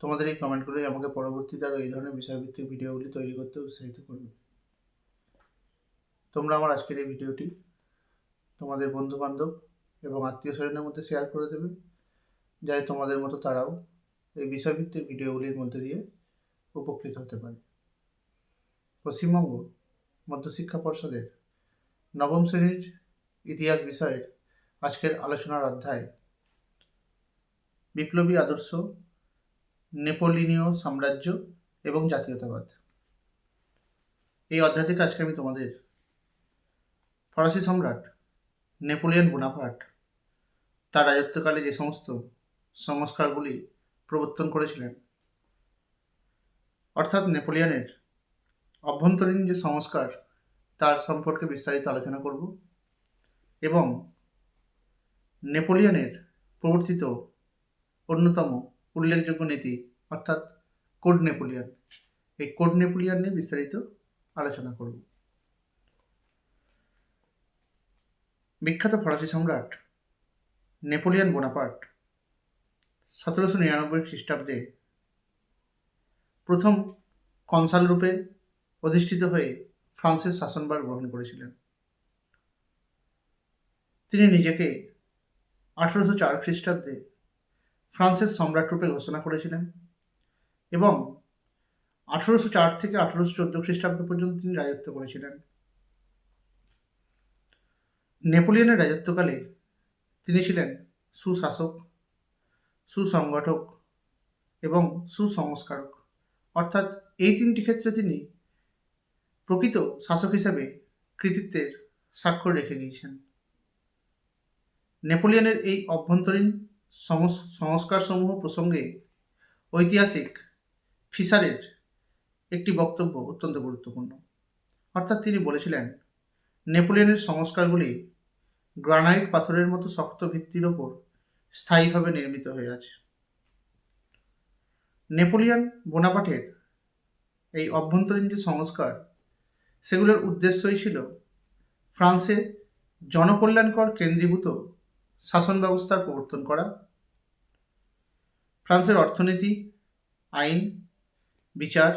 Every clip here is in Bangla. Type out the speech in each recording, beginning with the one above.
তোমাদের এই কমেন্টগুলোই আমাকে পরবর্তীতে আরও এই ধরনের বিষয়ভিত্তিক ভিডিওগুলি তৈরি করতে উৎসাহিত করবে। তোমরা আমার আজকের এই ভিডিওটি তোমাদের বন্ধু বান্ধব এবং আত্মীয় স্বজনের মধ্যে শেয়ার করে দেবে। যাতে তোমাদের মতো তারাও এই বিষয়ভিত্তিক ভিডিওগুলির মধ্যে দিয়ে উপকৃত হতে পারে। পশ্চিমবঙ্গ মধ্যশিক্ষা পর্ষদের নবম শ্রেণির ইতিহাস বিষয়ের আজকের আলোচনার অধ্যায়, বিপ্লবী আদর্শ নেপোলিনীয় সাম্রাজ্য এবং জাতীয়তাবাদ। এই অধ্যায় থেকে আজকে আমি তোমাদের ফরাসি সম্রাট নেপোলিয়ন বোনাপার্ট তার রাজত্বকালে যে সমস্ত সংস্কারগুলি প্রবর্তন করেছিলেন, অর্থাৎ নেপোলিয়নের অভ্যন্তরীণ যে সংস্কার তার সম্পর্কে বিস্তারিত আলোচনা করব এবং নেপোলিয়নের প্রবর্তিত অন্যতম উল্লেখযোগ্য নীতি, অর্থাৎ কোড নেপোলিয়ান। এই কোড নেপোলিয়ান নিয়ে বিস্তারিত আলোচনা করব। বিখ্যাত ফরাসি সম্রাট নেপোলিয়ান বোনাপার্ট সতেরোশো নিরানব্বই খ্রিস্টাব্দে প্রথম কনসাল রূপে অধিষ্ঠিত হয়ে ফ্রান্সের শাসনভার গ্রহণ করেছিলেন। তিনি নিজেকে আঠারোশো চার খ্রিস্টাব্দে ফ্রান্সের সম্রাট রূপে ঘোষণা করেছিলেন এবং আঠারোশো চার থেকে আঠারোশো চোদ্দ খ্রিস্টাব্দ পর্যন্ত তিনি রাজত্ব করেছিলেন। নেপোলিয়নের রাজত্বকালে তিনি ছিলেন সুশাসক, সুসংগঠক এবং সুসংস্কারক। অর্থাৎ এই তিনটি ক্ষেত্রে তিনি প্রকৃত শাসক হিসাবে কৃতিত্বের স্বাক্ষর রেখে গিয়েছেন। নেপোলিয়নের এই অভ্যন্তরীণ সংস্কারসমূহ প্রসঙ্গে ঐতিহাসিক ফিসারের একটি বক্তব্য অত্যন্ত গুরুত্বপূর্ণ। অর্থাৎ তিনি বলেছিলেন, নেপোলিয়নের সংস্কারগুলি গ্রানাইট পাথরের মতো শক্ত ভিত্তির ওপর স্থায়ীভাবে নির্মিত হয়ে আছে। নেপোলিয়ন বোনাপাটের এই অভ্যন্তরীণ যে সংস্কার, সেগুলোর উদ্দেশ্যই ছিল ফ্রান্সে জনকল্যাণকর কেন্দ্রীভূত শাসন ব্যবস্থার প্রবর্তন করা, ফ্রান্সের অর্থনীতি, আইন, বিচার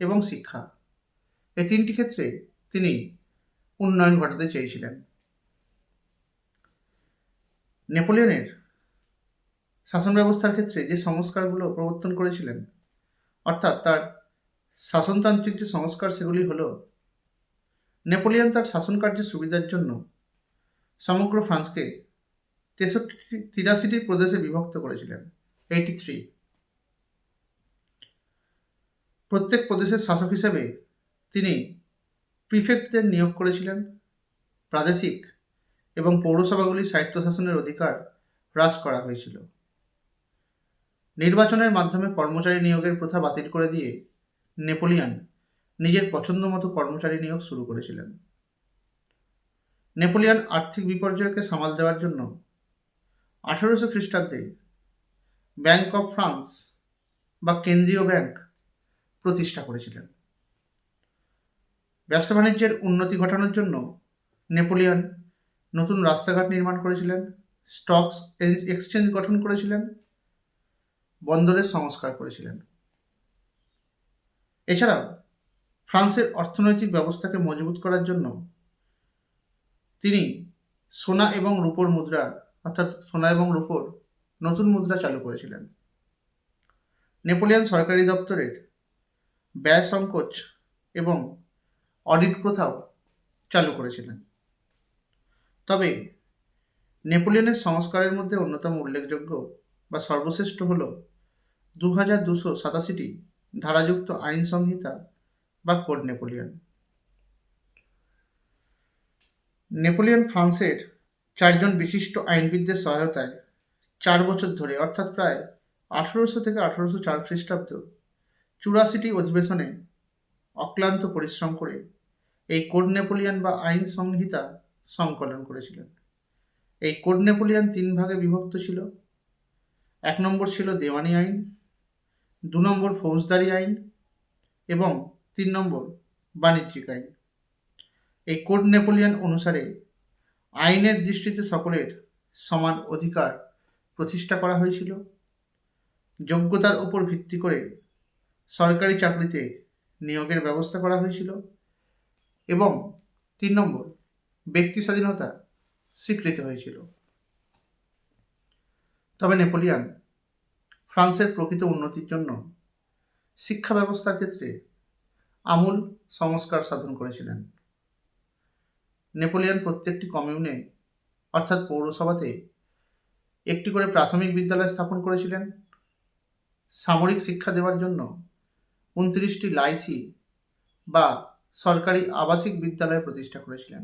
এবং শিক্ষা। এই তিনটি ক্ষেত্রে তিনি উন্নয়ন ঘটাতে চেয়েছিলেন। নেপোলিয়নের শাসন ব্যবস্থার ক্ষেত্রে যে সংস্কারগুলো প্রবর্তন করেছিলেন, অর্থাৎ তার শাসনতান্ত্রিক যে সংস্কার, সেগুলি হল নেপোলিয়ন তার শাসন কার্যের সুবিধার জন্য সমগ্র ফ্রান্সকে তেষট্টি তিরাশিটি প্রদেশে বিভক্ত করেছিলেন এইটি থ্রি প্রত্যেক প্রদেশের শাসক হিসেবে তিনি প্রিফেক্টদের নিয়োগ করেছিলেন, প্রাদেশিক এবং পৌরসভাগুলির স্বায়ত্তশাসনের অধিকার হ্রাস করা হয়েছিল। নির্বাচনের মাধ্যমে কর্মচারী নিয়োগের প্রথা বাতিল করে দিয়ে নেপোলিয়ান নিজের পছন্দ মতো কর্মচারী নিয়োগ শুরু করেছিলেন। নেপোলিয়ান আর্থিক বিপর্যয়কে সামাল দেওয়ার জন্য আঠারোশো খ্রিস্টাব্দে ব্যাংক অফ ফ্রান্স বা কেন্দ্রীয় ব্যাংক প্রতিষ্ঠা করেছিলেন। ব্যবসা বাণিজ্যের উন্নতি ঘটানোর জন্য নেপোলিয়ন নতুন রাস্তাঘাট নির্মাণ করেছিলেন, স্টকস এক্সচেঞ্জ গঠন করেছিলেন, বন্দরের সংস্কার করেছিলেন। এছাড়াও ফ্রান্সের অর্থনৈতিক ব্যবস্থাকে মজবুত করার জন্য তিনি সোনা এবং রূপোর মুদ্রা অর্থাৎ সোনা এবং রূপোর নতুন মুদ্রা চালু করেছিলেন। নেপোলিয়ান সরকারি দপ্তরের ব্যয় সংকোচ এবং অডিট প্রথাও চালু করেছিলেন। তবে নেপোলিয়নের সংস্কারের মধ্যে অন্যতম উল্লেখযোগ্য বা সর্বশ্রেষ্ঠ হল দু হাজার দুশো সাতাশিটি ধারাযুক্ত আইন সংহিতা বা কোড নেপোলিয়ন। নেপোলিয়ন ফ্রান্সের চারজন বিশিষ্ট আইনবিদদের সহায়তায় চার বছর ধরে, অর্থাৎ প্রায় আঠারোশো থেকে আঠারোশো চার খ্রিস্টাব্দ, চুরাশিটি অধিবেশনে অক্লান্ত পরিশ্রম করে এই কোড নেপোলিয়ান বা আইন সংহিতা সংকলন করেছিলেন। এই কোড নেপোলিয়ান তিন ভাগে বিভক্ত ছিল। এক নম্বর ছিল দেওয়ানি আইন, দু নম্বর ফৌজদারি আইন এবং তিন নম্বর বাণিজ্যিক আইন। এই কোড নেপোলিয়ান অনুসারে আইনের দৃষ্টিতে সকলের সমান অধিকার প্রতিষ্ঠা করা হয়েছিল। যোগ্যতার উপর ভিত্তি করে সরকারি চাকরিতে নিয়োগের ব্যবস্থা করা হয়েছিল এবং তিন নম্বর, ব্যক্তি স্বাধীনতা স্বীকৃত হয়েছিল। তবে নেপোলিয়ান ফ্রান্সের প্রকৃত উন্নতির জন্য শিক্ষা ব্যবস্থার ক্ষেত্রে আমূল সংস্কার সাধন করেছিলেন। নেপোলিয়ান প্রত্যেকটি কমিউনে, অর্থাৎ পৌরসভাতে, একটি করে প্রাথমিক বিদ্যালয় স্থাপন করেছিলেন। সামরিক শিক্ষা দেওয়ার জন্য উনত্রিশটি লাইসি বা সরকারি আবাসিক বিদ্যালয় প্রতিষ্ঠা করেছিলেন।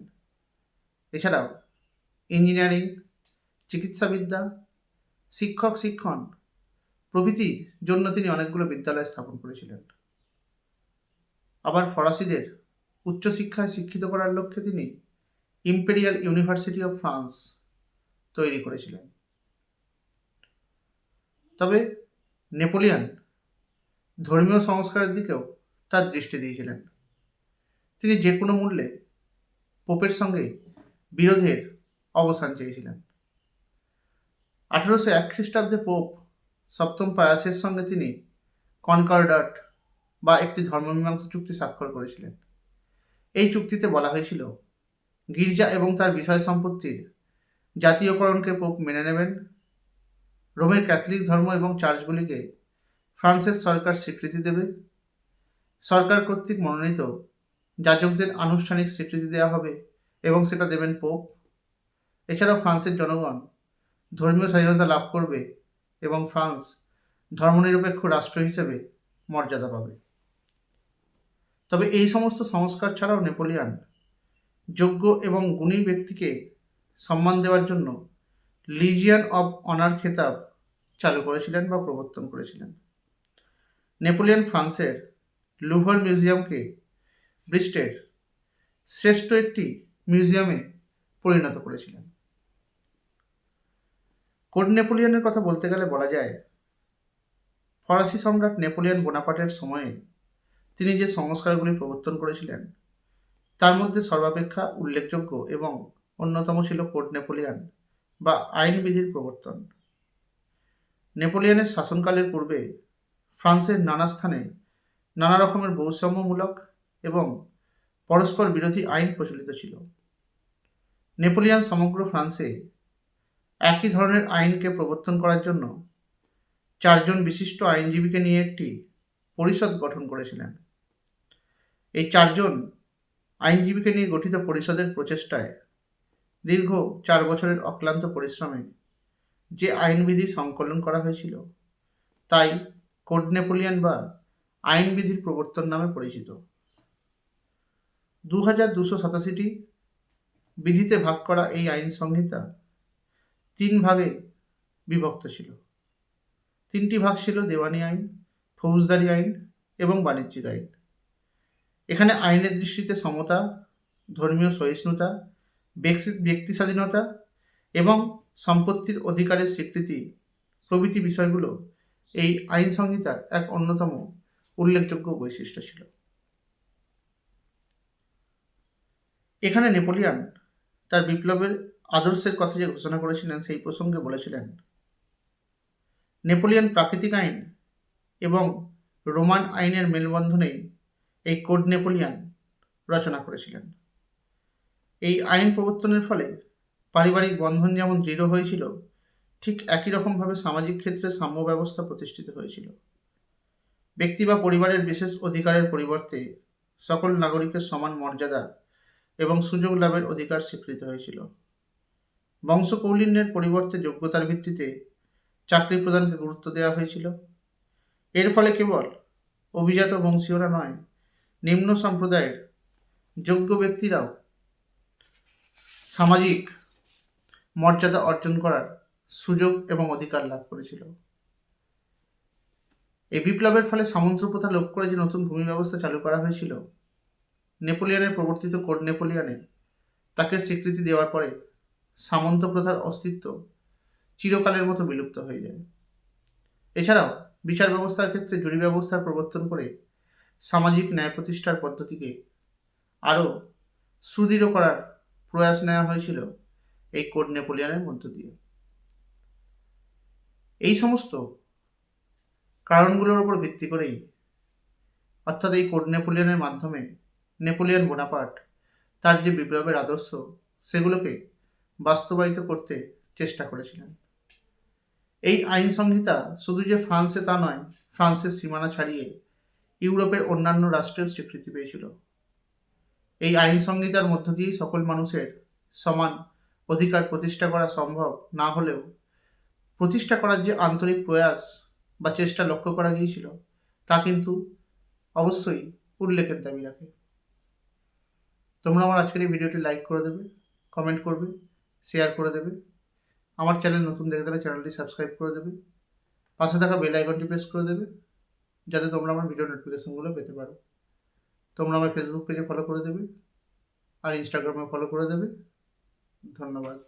এছাড়াও ইঞ্জিনিয়ারিং, চিকিৎসাবিদ্যা, শিক্ষক শিক্ষণ প্রভৃতির জন্য তিনি অনেকগুলো বিদ্যালয় স্থাপন করেছিলেন। আবার ফরাসিদের উচ্চশিক্ষায় শিক্ষিত করার লক্ষ্যে তিনি ইম্পেরিয়াল ইউনিভার্সিটি অফ ফ্রান্স তৈরি করেছিলেন। তবে নেপোলিয়ান ধর্মীয় সংস্কারের দিকেও তার দৃষ্টি দিয়েছিলেন। তিনি যে কোনো মূল্যে পোপের সঙ্গে বিরোধের অবসান চেয়েছিলেন। আঠারোশো এক খ্রিস্টাব্দে পোপ সপ্তম পায়াসের সঙ্গে তিনি কনকার্ডাট বা একটি ধর্মমীমাংসা চুক্তি স্বাক্ষর করেছিলেন। এই চুক্তিতে বলা হয়েছিল গির্জা এবং তার বিষয় সম্পত্তির জাতীয়করণকে পোপ মেনে নেবেন। রোমের ক্যাথলিক ধর্ম এবং চার্চগুলিকে ফ্রান্সের সরকার স্বীকৃতি দেবে। সরকার কর্তৃক মনোনীত যাজকদের আনুষ্ঠানিক স্বীকৃতি দেওয়া হবে এবং সেটা দেবেন পোপ। এছাড়াও ফ্রান্সের জনগণ ধর্মীয় স্বাধীনতা লাভ করবে এবং ফ্রান্স ধর্মনিরপেক্ষ রাষ্ট্র হিসেবে মর্যাদা পাবে। তবে এই সমস্ত সংস্কার ছাড়াও নেপোলিয়ান যোগ্য এবং গুণী ব্যক্তিকে সম্মান দেওয়ার জন্য লিজিয়ান অব অনার খেতাব চালু করেছিলেন বা প্রবর্তন করেছিলেন। নেপোলিয়ান ফ্রান্সের লুভার মিউজিয়ামকে ব্রিস্টের শ্রেষ্ঠ একটি মিউজিয়ামে পরিণত করেছিলেন। কোড নেপোলিয়নের কথা বলতে গেলে বলা যায়, ফরাসি সম্রাট নেপোলিয়ন বোনাপাটের সময়ে তিনি যে সংস্কারগুলি প্রবর্তন করেছিলেন তার মধ্যে সর্বাপেক্ষা উল্লেখযোগ্য এবং অন্যতম ছিল কোড নেপোলিয়ান বা আইনবিধির প্রবর্তন। নেপোলিয়ানের শাসনকালের পূর্বে ফ্রান্সের নানা স্থানে নানা রকমের বৈষম্যমূলক এবং পরস্পর বিরোধী আইন প্রচলিত ছিল। নেপোলিয়ান সমগ্র ফ্রান্সে একই ধরনের আইনকে প্রবর্তন করার জন্য চারজন বিশিষ্ট আইনজীবীকে নিয়ে একটি পরিষদ গঠন করেছিলেন। এই চারজন আইনজীবীকে নিয়ে গঠিত পরিষদের প্রচেষ্টায় দীর্ঘ চার বছরের অক্লান্ত পরিশ্রমে যে আইনবিধি সংকলন করা হয়েছিল, তাই কোড নেপোলিয়ান বা আইনবিধির প্রবর্তন নামে পরিচিত। দু হাজার দুশো সাতাশিটি বিধিতে ভাগ করা এই আইন সংহিতা তিন ভাগে বিভক্ত ছিল। তিনটি ভাগ ছিল দেওয়ানি আইন, ফৌজদারি আইন এবং বাণিজ্যিক আইন। এখানে আইনের দৃষ্টিতে সমতা, ধর্মীয় সহিষ্ণুতা, ব্যক্তি স্বাধীনতা এবং সম্পত্তির অধিকারের স্বীকৃতি প্রভৃতি বিষয়গুলো এই আইন সংহিতার এক অন্যতম উল্লেখযোগ্য বৈশিষ্ট্য ছিল। এখানে নেপোলিয়ান তার বিপ্লবের আদর্শের কথা যে ঘোষণা করেছিলেন সেই প্রসঙ্গে বলেছিলেন, নেপোলিয়ান প্রাকৃতিক আইন এবং রোমান আইনের মেলবন্ধনেই এই কোড নেপোলিয়ান রচনা করেছিলেন। এই আইন প্রবর্তনের ফলে পারিবারিক বন্ধন যেমন দৃঢ় হয়েছিল, ঠিক একই রকমভাবে সামাজিক ক্ষেত্রে সাম্য ব্যবস্থা প্রতিষ্ঠিত হয়েছিল। ব্যক্তি বা পরিবারের বিশেষ অধিকারের পরিবর্তে সকল নাগরিকের সমান মর্যাদা এবং সুযোগ লাভের অধিকার স্বীকৃত হয়েছিল। বংশকৌলিন্যের পরিবর্তে যোগ্যতার ভিত্তিতে চাকরি প্রদানকে গুরুত্ব দেওয়া হয়েছিল। এর ফলে কেবল অভিজাত বংশীয়রা নয় নিম্ন সম্প্রদায়ের যোগ্য ব্যক্তিরাও সামাজিক মর্যাদা অর্জন করার সুযোগ এবং অধিকার লাভ করেছিল। এই বিপ্লবের ফলে সামন্ত প্রথা লোপ করে যে নতুন ভূমি ব্যবস্থা চালু করা হয়েছিল, নেপোলিয়নের প্রবর্তিত কোড নেপোলিয়নে তাকে স্বীকৃতি দেওয়ার পরে সামন্ত প্রথার অস্তিত্ব চিরকালের মতো বিলুপ্ত হয়ে যায়। এছাড়াও বিচার ব্যবস্থার ক্ষেত্রে জুরি ব্যবস্থার প্রবর্তন করে সামাজিক ন্যায় প্রতিষ্ঠার পদ্ধতিকে আরও সুদৃঢ় করার প্রয়াস নেওয়া হয়েছিল এই কোড নেপোলিয়ানের মধ্য দিয়ে। এই সমস্ত কারণগুলোর উপর ভিত্তি করেই অর্থাৎ এই কোড নেপোলিয়ানের মাধ্যমে নেপোলিয়ান বোনাপার্ট তার যে বিপ্লবের আদর্শ, সেগুলোকে বাস্তবায়িত করতে চেষ্টা করেছিলেন। এই আইন সংহিতা শুধু যে ফ্রান্সে তা নয়, ফ্রান্সের সীমানা ছাড়িয়ে ইউরোপের অন্যান্য রাষ্ট্রেও স্বীকৃতি পেয়েছিল। এই আইন সংহিতার মধ্য দিয়েই সকল মানুষের সমান অধিকার প্রতিষ্ঠা করা সম্ভব না হলেও প্রতিষ্ঠা করার যে আন্তরিক প্রয়াস বা চেষ্টা লক্ষ্য করা গিয়েছিল, তা কিন্তু অবশ্যই উল্লেখের দাবি রাখে। তোমরা আমার আজকের এই ভিডিওটি লাইক করে দেবে কমেন্ট করবে শেয়ার করে দেবে। আমার চ্যানেল নতুন দেখে থাকলে চ্যানেলটি সাবস্ক্রাইব করে দেবে। পাশে থাকা বেল আইকনটি প্রেস করে দেবে। যাতে তোমরা আমার ভিডিও নোটিফিকেশনগুলো পেতে পারো। তোমরা আমার ফেসবুক পেজে ফলো করে দেবে, আর ইনস্টাগ্রামে ফলো করে দেবে। ধন্যবাদ।